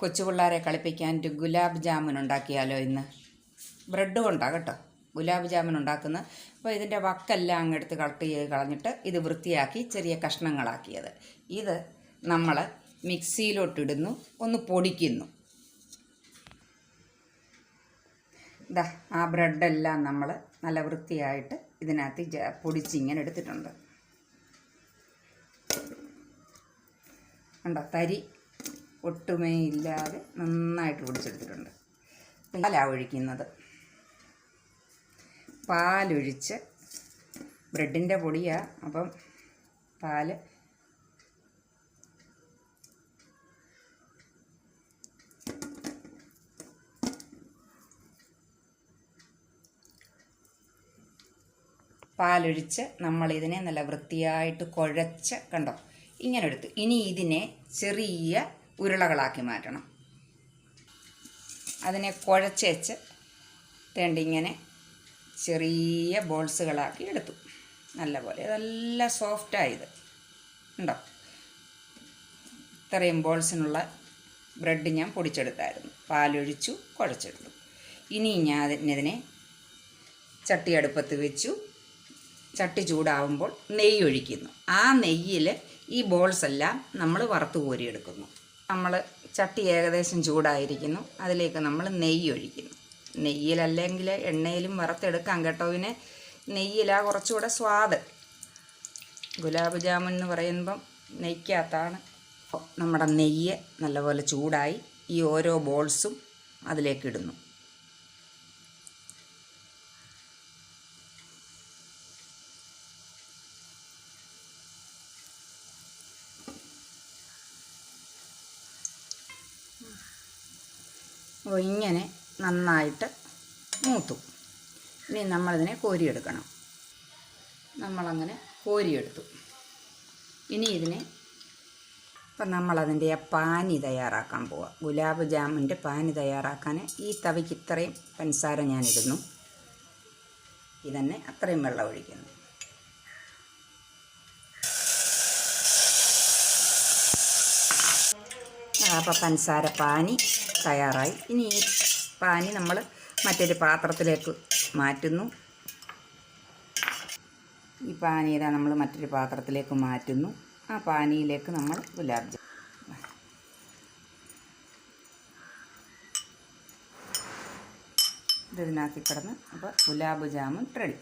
കൊച്ചു പിള്ളേരെ കളിപ്പിക്കാൻ ഗുലാബ് ജാമുൻ ഉണ്ടാക്കിയാലോ ഇന്ന്? ബ്രെഡ് കൊണ്ടാണ് കേട്ടോ. ഗുലാബ് ജാമുൻ ഉണ്ടാക്കുന്നത്. അപ്പോൾ ഇതിന്റെ വക്കെല്ലാം അങ്ങെടുത്ത് കളക്ട് ചെയ്ത് കളഞ്ഞിട്ട് ഇത് വൃത്തിയാക്കി ചെറിയ കഷ്ണങ്ങളാക്കിയത്. ഇത് നമ്മൾ മിക്സിയിലോട്ടിടുന്നു ഒന്ന് പൊടിക്കുന്നു. ഇതാ ആ ബ്രെഡെല്ലാം നമ്മൾ നല്ല വൃത്തിയായിട്ട് ഇതിനകത്ത് പൊടിച്ച് പൊടിച്ചിങ്ങനെ എടുത്തിട്ടുണ്ട്. കണ്ടോ തരി ഒട്ടുമേ ഇല്ലാതെ നന്നായിട്ട് പൊടിച്ചെടുത്തിട്ടുണ്ട്. പാലാണ് ഒഴിക്കുന്നത് പാലൊഴിച്ച് ബ്രെഡിന്റെ പൊടിയാണ് അപ്പം പാൽ പാലൊഴിച്ച് നമ്മളിതിനെ നല്ല വൃത്തിയായിട്ട് കുഴച്ച് കണ്ടോ? ഇങ്ങനെ എടുത്തു ഇനി ഇതിനെ ചെറിയ ഉരുളകളാക്കി മാറ്റണം. അതിനെ കുഴച്ചേച്ച് വെച്ച് ഇങ്ങനെ ചെറിയ ബോൾസുകളാക്കി എടുത്തു. നല്ലപോലെ. നല്ല സോഫ്റ്റായത്. ഉണ്ടോ? ഇത്രയും ബോൾസിനുള്ള ബ്രെഡ് ഞാൻ പൊടിച്ചെടുത്തായിരുന്നു. പാലൊഴിച്ചു കുഴച്ചെടുത്തു. ഇനി ഞാൻ അതിനെ ചട്ടി അടുപ്പത്ത് വെച്ചു. ചട്ടി ചൂടാവുമ്പോൾ നെയ്യ് ഒഴിക്കുന്നു ആ നെയ്യിൽ ഈ ബോൾസ് എല്ലാം നമ്മൾ വറുത്ത് കോരിയെടുക്കുന്നു. നമ്മൾ ചട്ടി ഏകദേശം ചൂടായിരിക്കുന്നു. അതിലേക്ക് നമ്മൾ നെയ്യ് ഒഴിക്കുന്നു. നെയ്യിലല്ലെങ്കിൽ എണ്ണയിലും വറുത്തെടുക്കാം കേട്ടോ. പിന്നെ നെയ്യിലാ കുറച്ചുകൂടെ സ്വാദ്. ഗുലാബ് ജാമുൻ എന്ന് പറയുമ്പം നെയ്ക്കകത്താണ് നമ്മുടെ നെയ്യ് നല്ലപോലെ ചൂടായി. ഈ ഓരോ ബോൾസും അതിലേക്ക് അപ്പോൾ ഇങ്ങനെ നന്നായിട്ട് മൂത്തു. ഇനി നമ്മളിതിനെ കോരിയെടുക്കണം. നമ്മളങ്ങനെ കോരിയെടുത്തു. ഇനി ഇതിനെ ഇപ്പം നമ്മളതിന്റെ ആ പാനി തയ്യാറാക്കാൻ പോവാം. ഗുലാബ് ജാമുന്റെ പാനി തയ്യാറാക്കാൻ ഈ തവിക്ക് ഇത്രയും പഞ്ചസാര ഞാനിടുന്നു. ഇതന്നെ അത്രയും വെള്ളം ഒഴിക്കുന്നു. അപ്പോൾ പഞ്ചസാര പാനി തയ്യാറായി. ഇനി ഈ പാനി നമ്മൾ മറ്റൊരു പാത്രത്തിലേക്ക് മാറ്റുന്നു. ഈ പാനി ഇതാ നമ്മൾ മറ്റൊരു പാത്രത്തിലേക്ക് മാറ്റുന്നു. ആ പാനിയിലേക്ക് നമ്മൾ ഗുലാബ് ജാം. ഇത് ഇതിനകത്ത് കിടന്ന് അപ്പോൾ ഗുലാബ് ജാമുൻ റെഡി.